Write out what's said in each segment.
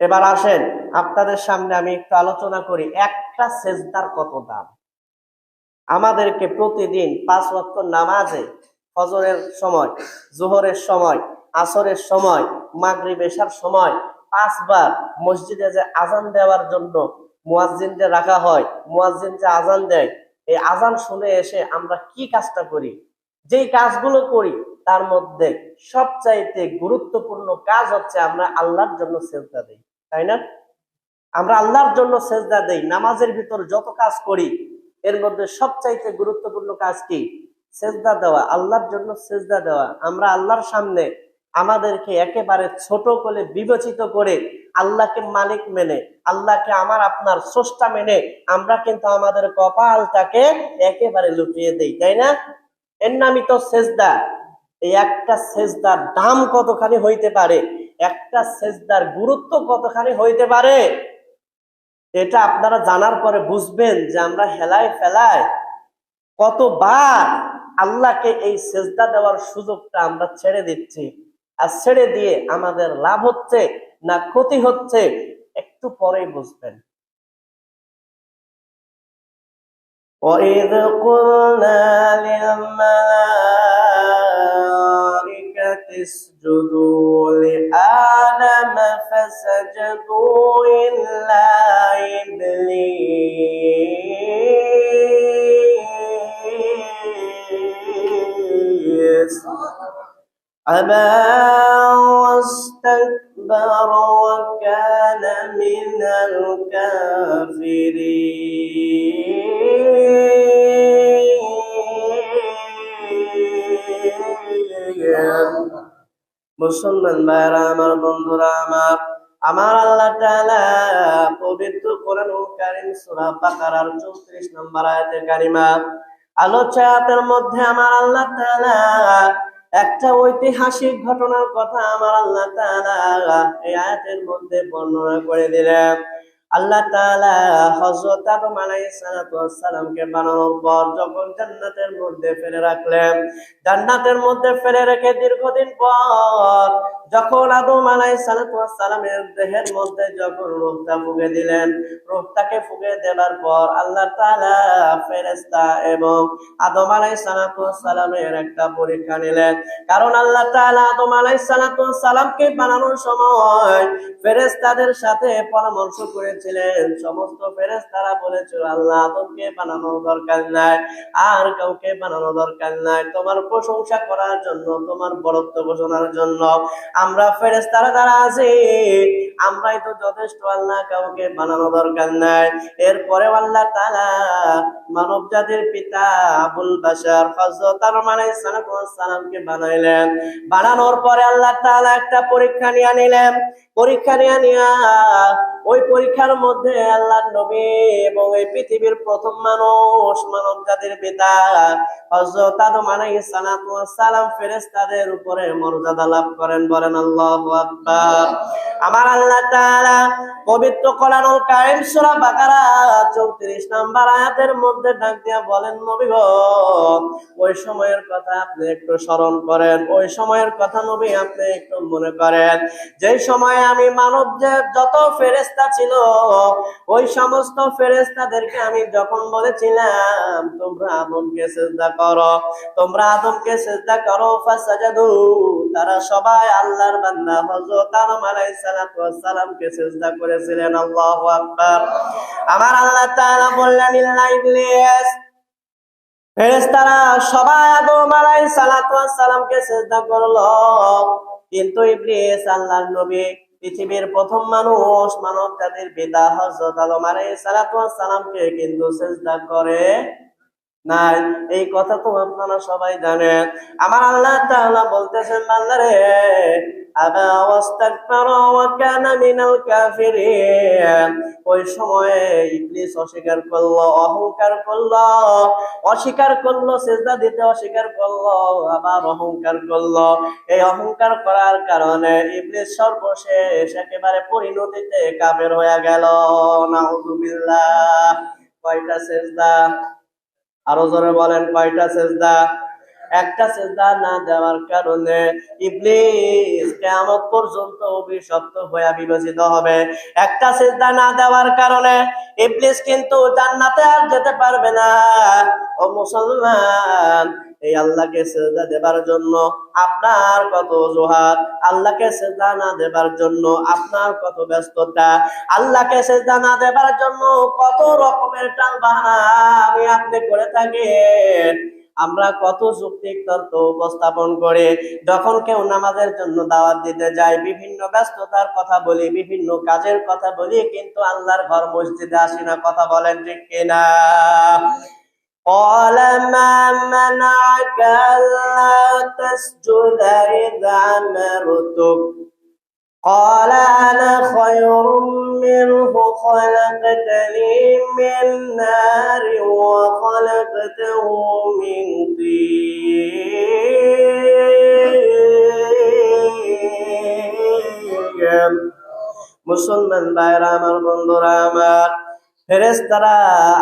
এবার আসেন, আপনাদের সামনে আমি একটু আলোচনা করি, একটা সেজদার কত দাম? আমাদেরকে প্রতিদিন পাঁচ ওয়াক্ত নামাজে, ফজরের সময়, জোহরের সময়, আসরের সময়, মাগরিব, এশার সময় পাঁচবার মসজিদে যে আজান দেওয়ার জন্য মুয়াজ্জিন যে রাখা হয়, মুয়াজ্জিন যে আজান দেয়, এই আজান শুনে এসে আমরা কি কাজটা করি? যেই কাজগুলো করি তার মধ্যে সবচাইতে গুরুত্বপূর্ণ কাজ হচ্ছে আমরা আল্লাহর জন্য সেজদা দেই, তাই না? আমরা আল্লাহর জন্য সেজদা দেই, নামাজের ভিতর যত কাজ করি, এর মধ্যে সবচাইতে গুরুত্বপূর্ণ কাজ কি? সেজদা দেওয়া, আল্লাহর জন্য সেজদা দেওয়া। আমরা আল্লাহর সামনে আমাদেরকে একেবারে ছোট করে বিবেচিত করে আল্লাহকে মালিক মেনে, আল্লাহকে আমার, আপনার স্রষ্টা মেনে আমরা কিন্তু আমাদের কপালটাকে একেবারে লুটিয়ে দেই, তাই না? এর নামই তো সেজদা। এই একটা সেজদার দাম কতখানি হইতে পারে একটা সেজদার গুরুত্ব কতখানি হইতে পারে এটা আপনারা জানার পরে বুঝবেন যে আমরা হেলায় ফেলায় কতবার আল্লাহকে এই সেজদা দেওয়ার সুযোগটা আমরা ছেড়ে দিচ্ছি আর ছেড়ে দিয়ে আমাদের লাভ হচ্ছে না ক্ষতি হচ্ছে একটু পরেই বুঝবেন وإذ قلنا للملائكة اسجدوا لآدم فسجدوا إلا إبليس. أبى واستكبر وكان من الكافرين. মুসলমান ভাইরা, আমার বন্ধুরা, আমার আমার আল্লাহ পবিত্র কোরআন কারীম সূরা বাকারার 34 নম্বর আয়াতে কারিমা। আলোচনাতের মধ্যে আমার আল্লাহ একটা ঐতিহাসিক ঘটনার কথা আমার আল্লাহ এই আয়াতের মধ্যে বর্ণনা করে দিলেন। আল্লাহ তাআলা হযরত আদম আলাইহিস সালামকে বানানোর পর যখন জান্নাতের মধ্যে ফেলে রাখলেন, জান্নাতের মধ্যে ফেলে রেখে দীর্ঘদিন পর যখন আদম আলাইহিস সালাতু ওয়াস সালামের দেহের মধ্যে যখন রূহটা ফুঁকে দিলেন রূহটাকে ফুঁকে দেওয়ার পর আল্লাহ ফেরেশতা এবং আদম আলাইহিস সালাতু ওয়াস সালামের একটা পরীক্ষা নিলেন। কারণ আল্লাহ আদম আলাইহিস সালাতু ওয়াস সালামকে বানানোর সময় ফেরেশতাদের সাথে পরামর্শ করেছিলেন। সমস্ত ফেরেশতারা বলেছিল, আল্লাহ আদমকে বানানোর দরকার নাই, আর কাউকে বানানো দরকার নাই। তোমার প্রশংসা করার জন্য, তোমার বরত্ব ঘোষণার জন্য আমরা ফেরেশতারা যারা আছি, আমরাই তো যথেষ্ট আল্লাহ কাউকে বানানো দরকার নাই। এরপরে আল্লাহ তাআলা মানব জাতির পিতা আবুল সালাতু ওয়াস সালামকে বানাইলেন। বানানোর পরে আল্লাহ তাআলা একটা পরীক্ষা নিয়ে নিলেন। পরীক্ষা নিয়ে নিয়া ওই পরীক্ষার মধ্যে আল্লাহ নবী এবং এই পৃথিবীর প্রথম মানুষ মানব জাতির পিতা আলাইহিস সালাতু ওয়াস সালাম ফেরেশতাদের উপরে মর্যাদা লাভ করেন বলেন আমার আল্লাহ পবিত্র বাকারা 34 নম্বর আয়াতের মধ্যে ডাক দিয়া বলেন ওই সময়ের কথা আপনি একটু স্মরণ করেন, ওই সময়ের কথা নবী আপনি একটু মনে করেন। যে সময় আমি মানব যে যত ফেরেশতা ছিল, ওই সমস্ত ফেরেশতাদেরকে আমি যখন বলেছিলাম, তোমরা আদমকে সেজদা করো, তোমরা আদমকে সেজদা করো, ফাসাজাদু তারা সবাই আল্লাহর বান্দা। হযরত আদম আলাইহিস সালাতু সালামকে সেজদা করেছিলেন। আল্লাহু আকবার। আমার আল্লাহ তাআলা বললেন, ইল্লা ইবলিস। ফেরেশতারা সবাই আদম আলাইহিস সালাতু সালামকে সেজদা করল। কিন্তু ইবলিস, আল্লাহর নবী, পৃথিবীর প্রথম মানুষ মানব জাতির পিতা হযরত আদম আলাইহিস সালাতু সালামকে কিন্তু সেজদা করে নাই। এই কথা তো আপনারা সবাই জানেন। আমার আল্লাহ তাআলা বলতেছেন সময়ে ইবলিস অস্বীকার করল, অহংকার করল, অস্বীকার করল দিতে অস্বীকার করল, আবার অহংকার করল। এই অহংকার করার কারণে ইবলিস সর্বশেষ একেবারে পরিণতিতে কাফের হয়ে গেল। নাউযুবিল্লাহ কয়টা আরও জোরে বলেন, কয়টা সেজদা? একটা সেজদা না দেওয়ার কারণে ইবলিস কিয়ামত পর্যন্ত অভিশপ্ত হয়ে বিবেচিত হবে। একটা সেজদা না দেওয়ার কারণে ইবলিস কিন্তু জান্নাতে আর যেতে পারবে না। ও মুসলমান এই আল্লাহকে সেজদা দেবার জন্য আপনার কত অজুহাত? আল্লাহকে সেজদা না দেবার জন্য আপনার কত ব্যস্ততা? আল্লাহকে সেজদা না দেবার জন্য কত রকমের টান বাহানা আমি আপনি করে থাকেন। আমরা কত যুক্তিক তর্ক উপস্থাপন করে যখন কেউ নামাজের জন্য দাওয়াত দিতে যায়, বিভিন্ন ব্যস্ততার কথা বলি, বিভিন্ন কাজের কথা বলি, কিন্তু আল্লাহর ঘর মসজিদে আসি না, কথা বলেন ঠিক কিনা? قال ما منعك ألا تسجد إذا أمرتك قال أنا خير منه خلقتني من نار وخلقته من طين মুসলমান ভাইরা আমার বন্ধুরা আমার ফেরেশতারা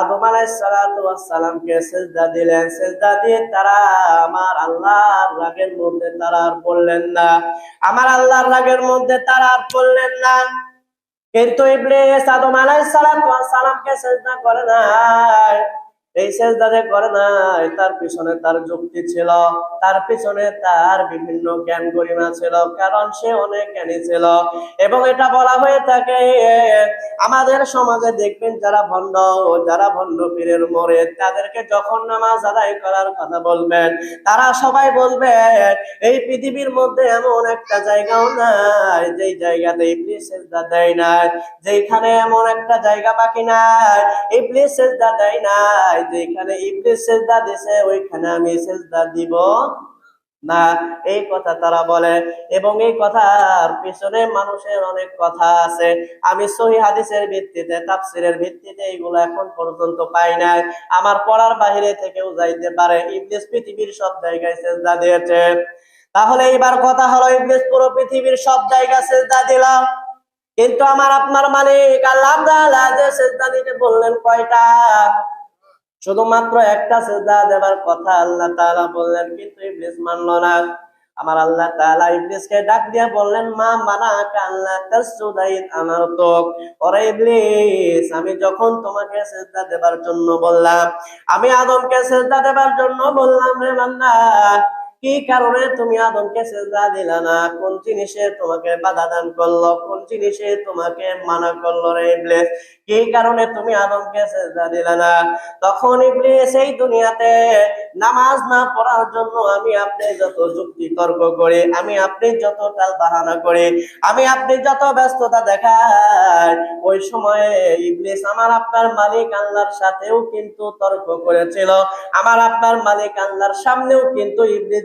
আদম আলাইসালামকে সেজদা দিলেন। সেজদা দিয়ে তারা আমার আল্লাহর রাগের মধ্যে তারা আর পড়লেন না। আমার আল্লাহর রাগের মধ্যে তারা আর পড়লেন না। কিন্তু ইবলিস আদম আলাইহিস সালাম ওয়াস সালামকে সিজদা করে নাই। এই সেজদারে করে নাই, তার পিছনে তার যুক্তি ছিল, তার পিছনে তার বিভিন্ন জ্ঞান গরিমা ছিল, কারণ সে অনেক জ্ঞানী ছিল। এবং এটা বলা হয়ে থাকে, আমাদের সমাজে দেখবেন যারা ভণ্ড যারা ভণ্ড পীরের মরে তাদেরকে যখন নামাজ আদায় করার কথা বলবেন, তারা সবাই বলবে, এই পৃথিবীর মধ্যে এমন একটা জায়গাও নাই, যেই জায়গাতে ইবলিস সেজদা দেয় নাই যেখানে এমন একটা জায়গা বাকি নাই, ইবলিস সেজদা দেয় নাই যেখানে ইবলিস সেজদা দিছে, ওইখানে আমি সেজদা দিব না। এই কথা তারা বলে। এবং এই কথার পিছনে মানুষের অনেক কথা আছে। আমি সহি হাদিসের ভিত্তিতে, তাফসিরের ভিত্তিতে এইগুলো এখন পর্যন্ত পাই নাই। আমার পড়ার বাহিরে থেকেও যাইতে পারে। ইবলিস পৃথিবীর সব জায়গায় সেজদা দিয়েছে। তাহলে এইবার কথা হলো, ইবলিস পুরো পৃথিবীর সব জায়গায় সেজদা দিলাম। কিন্তু আমার আপনার মালিক আল্লাহ যে সেজদা দিতে বললেন কয়টা? শুধুমাত্র একটা সেজদা দেবার কথা আল্লাহ তাআলা বললেন, কিন্তু ইবলিস মানল না। আমার আল্লাহ তাআলা ইবলিসকে ডাক দিয়ে বললেন, মা মানাকা আল্লাহ তাসজুদাইন আমার তো ওরে ইবলিস, আমি যখন তোমাকে সেজদা দেবার জন্য বললাম, আমি আদমকে সেজদা দেবার জন্য বললাম রে বান্দা কি কারণে তুমি আদমকে সেজদা দিলা না? কোন জিনিসে তোমাকে বাধা দান করল? কোন জিনিসে তোমাকে মানা করল রে ইবলিস? কি কারণে তুমি আদমকে সেজদা দিলা না? তখন ইবলিস, এই দুনিয়াতে নামাজ না পড়ার জন্য আমি আপনি যত যুক্তি তর্ক করি, আমি আপনি যত টাল বাহানা করি, আমি আপনি যত ব্যস্ততা দেখাই, ওই সময়ে ইবলিস আমার আপনার মালিক আল্লাহর সাথেও কিন্তু তর্ক করেছিল। আমার আপনার মালিক আল্লাহর সামনেও কিন্তু ইবলিস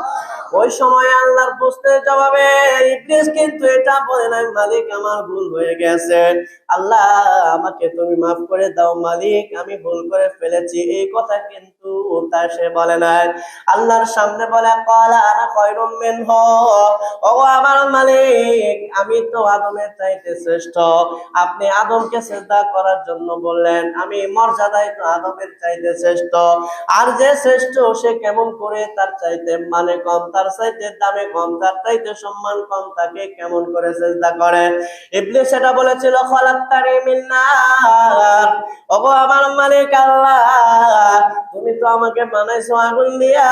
ওই সময় আল্লাহর প্রশ্নের জবাবে ইবলিস কিন্তু এটা বলে নাই, মালিক, আমার ভুল হয়ে গেছে। আল্লাহ, আমাকে তুমি মাফ করে দাও, মালিক, আমি ভুল করে ফেলেছি। এই কথা কিন্তু তা সে বলে নাই। আল্লাহর সামনে বলে, কলা আনা খয়রুম মিনহু। ও আমার মালিক, আমি তো আদমের চাইতে শ্রেষ্ঠ। আপনি আদমকে শ্রদ্ধা করার জন্য বললেন, আমি মর্যাদায় তো আদমের চাইতে শ্রেষ্ঠ। আর যে শ্রেষ্ঠ, সে কেমন করে তার চাইতে মানে কম? তার দামে চাইতে সম্মান কম, তাকে কেমন করে চেষ্টা করে? ইবলিস সেটা বলেছিল খলাক্তারি মিন্নার। ওগো আমার মালিক আল্লাহ, তুমি তো আমাকে বানাইছো আগুন দিয়া,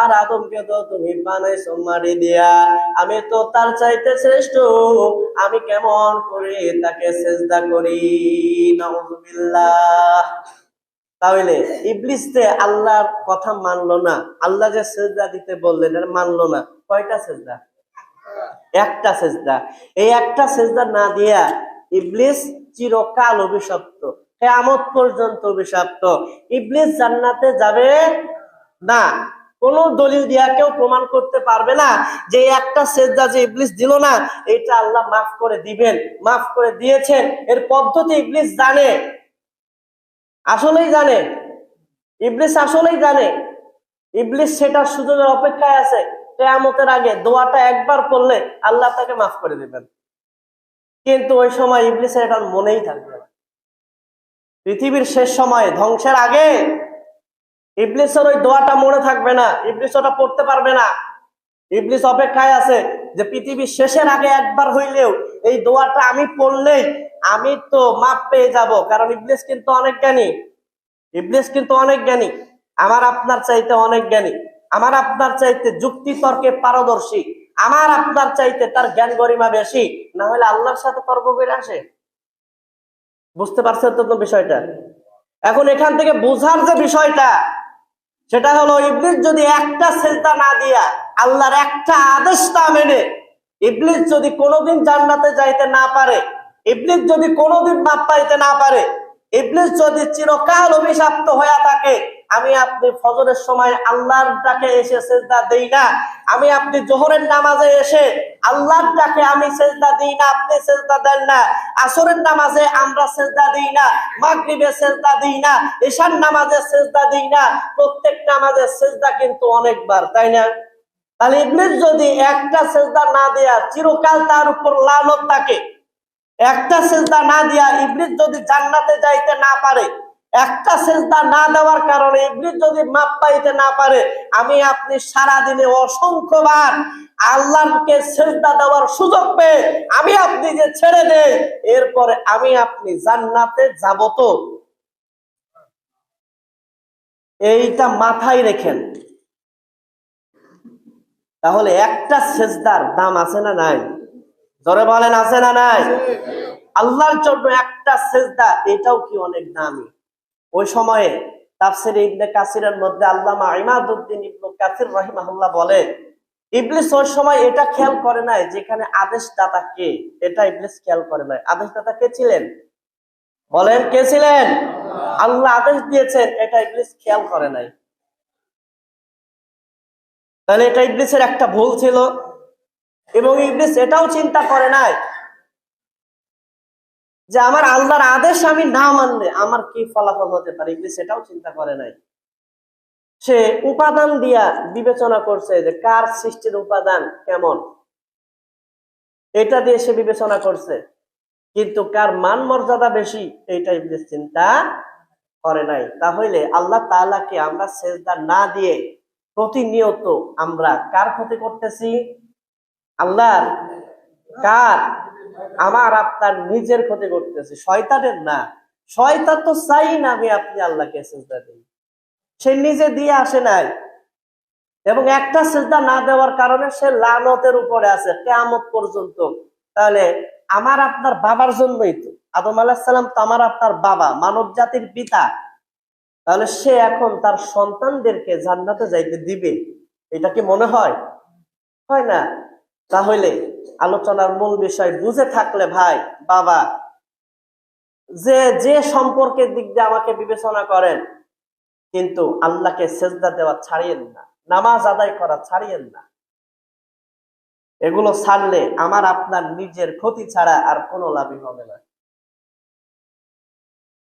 আর আদমকে তো তুমি বানাইছো মারি দিয়া। আমি তো তার চাইতে শ্রেষ্ঠ, আমি কেমন করে তাকে চেষ্টা করি? নাউজুবিল্লাহ। তাহলে ইবলিসতে আল্লাহর কথা মানলো না। আল্লাহ যে সেজদা দিতে বললেন, এটা মানলো না। কয়টা সেজদা? একটা সেজদা। এই একটা সেজদা না দিয়া ইবলিস চিরকাল অভিশপ্ত, কেয়ামত পর্যন্ত অভিশপ্ত। ইবলিস জান্নাতে যাবে না। কোন দলিল দিয়া কেউ প্রমাণ করতে পারবে না যে একটা সেজদা যে ইবলিস দিল না, এটা আল্লাহ মাফ করে দিবেন, মাফ করে দিয়েছেন। এর পদ্ধতি ইবলিস জানে। আসলেই জানে। ইবলিস আসলেই জানে। ইবলিস সেটার সুযোগের অপেক্ষায় আছে। কেয়ামতের আগে দোয়াটা একবার করলে আল্লাহ তাকে মাফ করে দিবেন। কিন্তু ওই সময় ইবলিসের এটা মনেই থাকবে পৃথিবীর শেষ সময়, ধ্বংসের আগে ইবলিসের ওই দোয়াটা মনে থাকবে না। ইবলিস ওটা পড়তে পারবে না। ইবলিস অপেক্ষায় আছে যে পৃথিবীর শেষের আগে একবার হইলেও এই দোয়াটা আমি পড়লেই আমি তো মাপ পেয়ে যাব, কারণ ইবলিস কিন্তু অনেক জ্ঞানী। ইবলিস কিন্তু অনেক জ্ঞানী। আমার আপনার চাইতে অনেক জ্ঞানী। আমার আপনার চাইতে যুক্তি তর্কে পারদর্শী। আমার আপনার চাইতে তার জ্ঞান গরিমা বেশি। না হলে আল্লাহর সাথে তর্ক করে আসে। বুঝতে পারছেন তো বিষয়টা? এখন এখান থেকে বোঝার যে বিষয়টা, সেটা হলো ইবলিস যদি একটা সেজদা না দিয়া আল্লাহর একটা আদেশ না মেনে ইবলিস যদি কোনোদিন জান্নাতে যাইতে না পারে, ইবলিস যদি কোনোদিন মাপ পাইতে না পারে, ইবলিস যদি চিরকাল অভিশপ্ত হয়ে থাকে, আমি আপনি ফজরের সময় আল্লাহর ডাকে এসে সেজদা দেই না। আমি আপনি জোহরের নামাজে এসে আল্লাহর ডাকে আমি সেজদা দিই না, আপনি সেজদা দেন না। আসরের নামাজে আমরা সেজদা দিই না, মাগরিবে সেজদা দিই না ঈশান নামাজে সেজদা দিই না। প্রত্যেক নামাজে সেজদা কিন্তু অনেকবার, তাই না? তাহলে ইবলিস যদি একটা সেজদা না দেয়া চিরকাল তার উপর লানত থাকে, একটা সেজদা না দিয়া ইবলিস যদি জান্নাতে যাইতে না পারে, একটা সেজদা না দেওয়ার কারণে ইবলিস যদি মাপ পাইতে না পারে, আমি আপনি সারা দিনে অসংখ্যবার আল্লাহকে সেজদা দেওয়ার সুযোগ পেয়ে আমি আপনি যে ছেড়ে দেই, এরপরে আমি আপনি জান্নাতে যাব তো। এইটা মাথায় রেখেন। তাহলে একটা সেজদার দাম আছে না নাই? জোরে বলেন, আছে না নাই? আল্লাহর জন্য একটা সেজদা, এটাও কি অনেক দামি? ওই সময়ে তাফসির ইবনে কাসিরের মধ্যে আল্লামা ইমাদউদ্দিন ইবনে কাসির রাহিমাহুল্লাহ বলে ইবলিস ওই সময় এটা খেয়াল করে নাই যেখানে আদেশদাতা কে? এটা ইবলিস খেয়াল করে নাই। আদেশদাতা কে ছিলেন? বলেন, কে ছিলেন? আল্লাহ আদেশ দিয়েছেন, এটা ইবলিস খেয়াল করে নাই। তাহলে এটা ইবলিসের একটা ভুল ছিল। এবং ইবলিস এটাও চিন্তা করে নাই যে আমার আল্লাহর আদেশ আমি না মানলে আমার কি ফলাফল হতে পারে? ইবলিস এটাও চিন্তা করে নাই। সে উপাদান দিয়া বিবেচনা করছে যে কার সৃষ্টির উপাদান কেমন। এটা দিয়ে সে বিবেচনা করছে, কিন্তু কার মান মর্যাদা বেশি, এইটা ইবলিস চিন্তা করে নাই। তাহলে আল্লাহ তাআলাকে আমরা সেজদা না দিয়ে প্রতিনিয়ত আমরা কার ক্ষতি করতেছি? আল্লাহর কার? আমার আপনার নিজের ক্ষতি করতেছি। শয়তানের না। শয়তান তো চাই না আমি আপনি আল্লাহকে সেজদা দিই। সে নিজে দিয়ে আসে নাই। এবং একটা সেজদা না দেওয়ার কারণে সে লানতের উপরে আছে। কেয়ামত পর্যন্ত। তাহলে আমার আপনার বাবার জন্যই তো। আদম আলাহিসাল্লাম তো আমার আপনার বাবা। মানব জাতির পিতা। তাহলে সে এখন তার সন্তানদেরকে জান্নাতে যাইতে দিবে। এটা কি মনে হয়? না? তাহলে আলোচনার মূল বিষয় বুঝে থাকলে ভাই, বাবা, যে যে সম্পর্কের দিক দিয়ে আমাকে বিবেচনা করেন, কিন্তু আল্লাহকে সেজদা দেওয়া ছাড়িয়েন না, নামাজ আদায় করা ছাড়িয়েন না। এগুলো ছাড়লে আমার আপনার নিজের ক্ষতি ছাড়া আর কোনো লাভই হবে না।